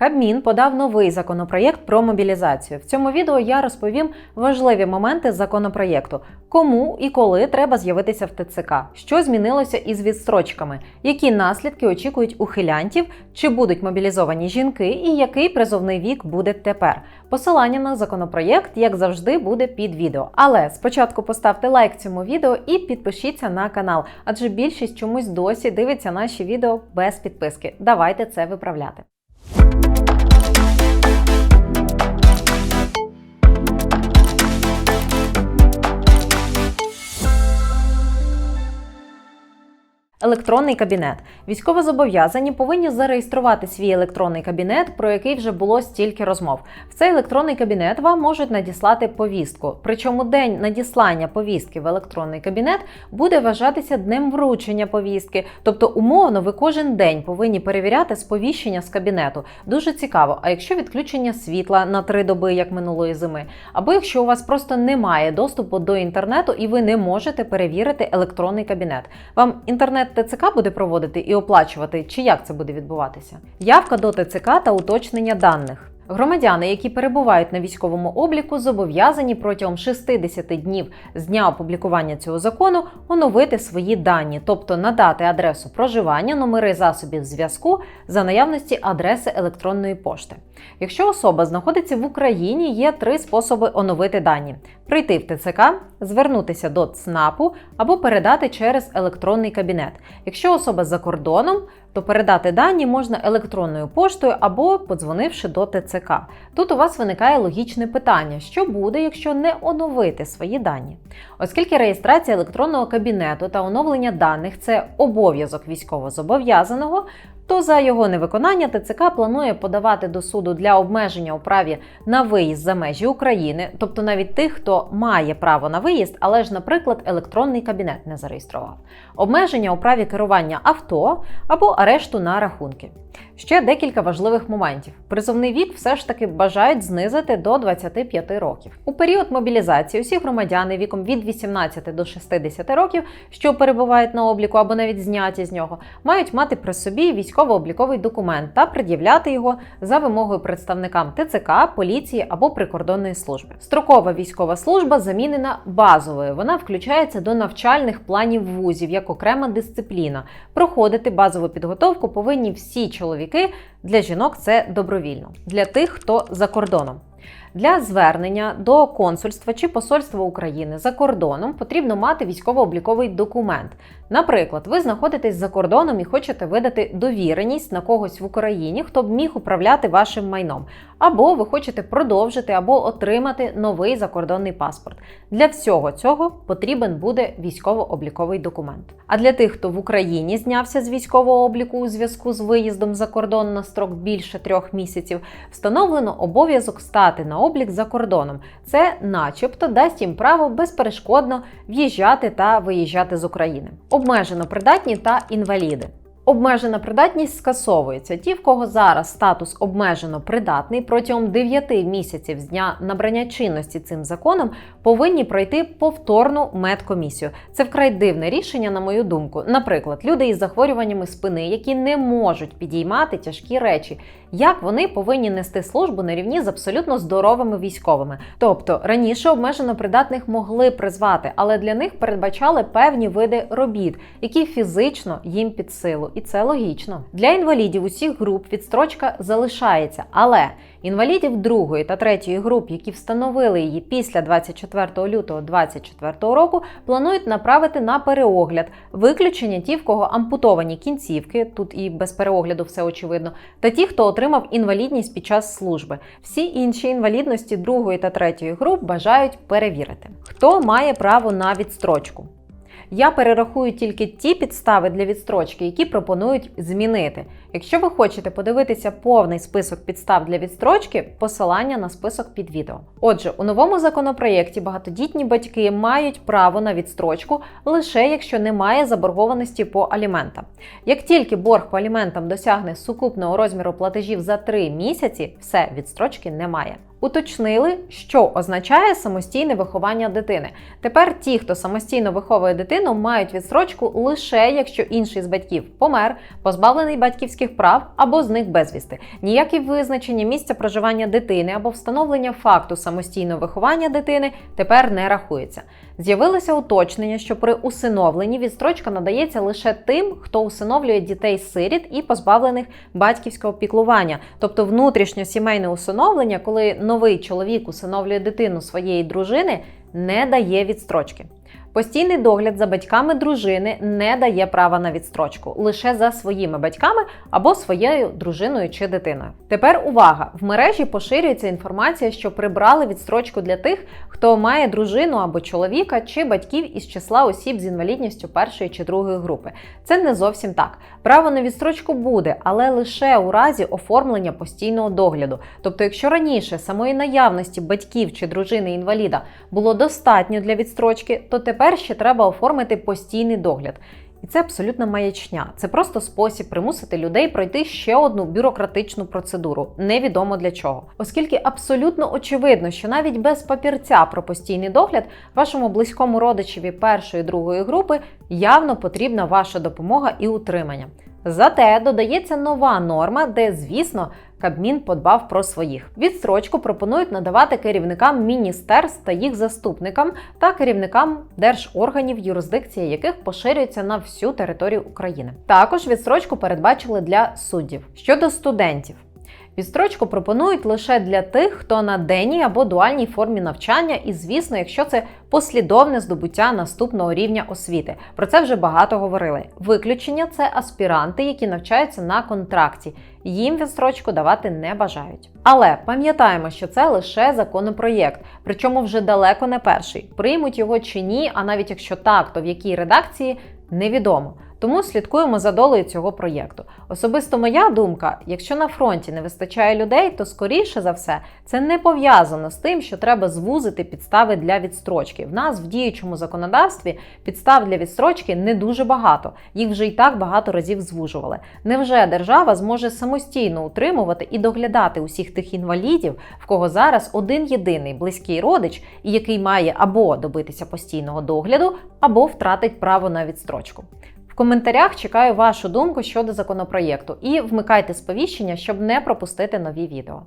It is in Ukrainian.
Кабмін подав новий законопроєкт про мобілізацію. В цьому відео я розповім важливі моменти законопроєкту, кому і коли треба з'явитися в ТЦК, що змінилося із відстрочками, які наслідки очікують ухилянтів, чи будуть мобілізовані жінки, і який призовний вік буде тепер. Посилання на законопроєкт, як завжди, буде під відео. Але спочатку поставте лайк цьому відео і підпишіться на канал, адже більшість чомусь досі дивиться наші відео без підписки. Давайте це виправляти. Bye. Електронний кабінет. Військовозобов'язані повинні зареєструвати свій електронний кабінет, про який вже було стільки розмов. В цей електронний кабінет вам можуть надіслати повістку. Причому день надіслання повістки в електронний кабінет буде вважатися днем вручення повістки. Тобто, умовно, ви кожен день повинні перевіряти сповіщення з кабінету. Дуже цікаво. А якщо відключення світла на три доби, як минулої зими, або якщо у вас просто немає доступу до інтернету і ви не можете перевірити електронний кабінет, вам інтернет. ТЦК буде проводити і оплачувати, чи як це буде відбуватися? Явка до ТЦК та уточнення даних. Громадяни, які перебувають на військовому обліку, зобов'язані протягом 60 днів з дня опублікування цього закону оновити свої дані, тобто надати адресу проживання, номери засобів зв'язку за наявності адреси електронної пошти. Якщо особа знаходиться в Україні, є три способи оновити дані: прийти в ТЦК, звернутися до ЦНАПу або передати через електронний кабінет. Якщо особа за кордоном, то передати дані можна електронною поштою або подзвонивши до ТЦК. Тут у вас виникає логічне питання: що буде, якщо не оновити свої дані? Оскільки реєстрація електронного кабінету та оновлення даних це обов'язок військовозобов'язаного, то за його невиконання ТЦК планує подавати до суду для обмеження у праві на виїзд за межі України, тобто навіть тих, хто має право на виїзд, але ж, наприклад, електронний кабінет не зареєстрував, обмеження у праві керування авто або арешту на рахунки. Ще декілька важливих моментів. Призовний вік все ж таки бажають знизити до 25 років. У період мобілізації усі громадяни віком від 18 до 60 років, що перебувають на обліку або навіть зняті з нього, мають мати при собі військово-обліковий документ та пред'являти його за вимогою представникам ТЦК, поліції або прикордонної служби. Строкова військова служба замінена базовою. Вона включається до навчальних планів вузів як окрема дисципліна. Проходити базову підготовку повинні всі чоловіки. Для жінок це добровільно. Для тих, хто за кордоном. Для звернення до консульства чи посольства України за кордоном потрібно мати військово-обліковий документ. Наприклад, ви знаходитесь за кордоном і хочете видати довіреність на когось в Україні, хто б міг управляти вашим майном, або ви хочете продовжити або отримати новий закордонний паспорт. Для всього цього потрібен буде військово-обліковий документ. А для тих, хто в Україні знявся з військового обліку у зв'язку з виїздом за кордон на строк більше трьох місяців, встановлено обов'язок стати на облік за кордоном. Це, начебто, дасть їм право безперешкодно в'їжджати та виїжджати з України. Обмежено придатні та інваліди. Обмежена придатність скасовується. Ті, в кого зараз статус обмежено придатний протягом 9 місяців з дня набрання чинності цим законом, повинні пройти повторну медкомісію. Це вкрай дивне рішення, на мою думку. Наприклад, люди із захворюваннями спини, які не можуть підіймати тяжкі речі, як вони повинні нести службу на рівні з абсолютно здоровими військовими. Тобто раніше обмежено придатних могли призвати, але для них передбачали певні види робіт, які фізично їм під силу. І це логічно. Для інвалідів усіх груп відстрочка залишається, але інвалідів другої та третьої груп, які встановили її після 24 лютого 2024 року, планують направити на переогляд виключення ті, в кого ампутовані кінцівки, тут і без переогляду все очевидно, та ті, хто отримав інвалідність під час служби. Всі інші інвалідності другої та третьої груп бажають перевірити, хто має право на відстрочку. Я перерахую тільки ті підстави для відстрочки, які пропонують змінити. Якщо ви хочете подивитися повний список підстав для відстрочки, посилання на список під відео. Отже, у новому законопроєкті багатодітні батьки мають право на відстрочку лише якщо немає заборгованості по аліментам. Як тільки борг по аліментам досягне сукупного розміру платежів за 3 місяці, все відстрочки немає. Уточнили, що означає самостійне виховання дитини. Тепер ті, хто самостійно виховує дитину, мають відстрочку лише якщо інший з батьків помер, позбавлений батьківських прав або зник безвісти. Ніякі визначення місця проживання дитини або встановлення факту самостійного виховання дитини тепер не рахується. З'явилося уточнення, що при усиновленні відстрочка надається лише тим, хто усиновлює дітей сиріт і позбавлених батьківського піклування, тобто внутрішньосімейне усиновлення, коли новий чоловік усиновлює дитину своєї дружини, не дає відстрочки. Постійний догляд за батьками дружини не дає права на відстрочку лише за своїми батьками або своєю дружиною чи дитиною. Тепер увага! В мережі поширюється інформація, що прибрали відстрочку для тих, хто має дружину або чоловіка чи батьків із числа осіб з інвалідністю першої чи другої групи. Це не зовсім так. Право на відстрочку буде, але лише у разі оформлення постійного догляду. Тобто, якщо раніше самої наявності батьків чи дружини інваліда було достатньо для відстрочки, то тепер ще треба оформити постійний догляд. І це абсолютна маячня. Це просто спосіб примусити людей пройти ще одну бюрократичну процедуру, невідомо для чого. Оскільки абсолютно очевидно, що навіть без папірця про постійний догляд вашому близькому родичеві першої другої групи явно потрібна ваша допомога і утримання. Зате додається нова норма, де, звісно, Кабмін подбав про своїх. Відстрочку пропонують надавати керівникам міністерств та їх заступникам та керівникам держорганів, юрисдикція яких поширюється на всю територію України. Також відстрочку передбачили для суддів. Щодо студентів. Відстрочку пропонують лише для тих, хто на денній або дуальній формі навчання, і, звісно, якщо це послідовне здобуття наступного рівня освіти. Про це вже багато говорили. Виключення це аспіранти, які навчаються на контракті. Їм відстрочку давати не бажають. Але пам'ятаємо, що це лише законопроєкт, причому вже далеко не перший. Приймуть його чи ні, а навіть якщо так, то в якій редакції невідомо. Тому слідкуємо за долею цього проєкту. Особисто моя думка: якщо на фронті не вистачає людей, то скоріше за все це не пов'язано з тим, що треба звузити підстави для відстрочки. В нас в діючому законодавстві підстав для відстрочки не дуже багато. Їх вже і так багато разів звужували. Невже держава зможе самостійно утримувати і доглядати усіх тих інвалідів, в кого зараз один єдиний близький родич, і який має або добитися постійного догляду, або втратить право на відстрочку? В коментарях чекаю вашу думку щодо законопроєкту і вмикайте сповіщення, щоб не пропустити нові відео.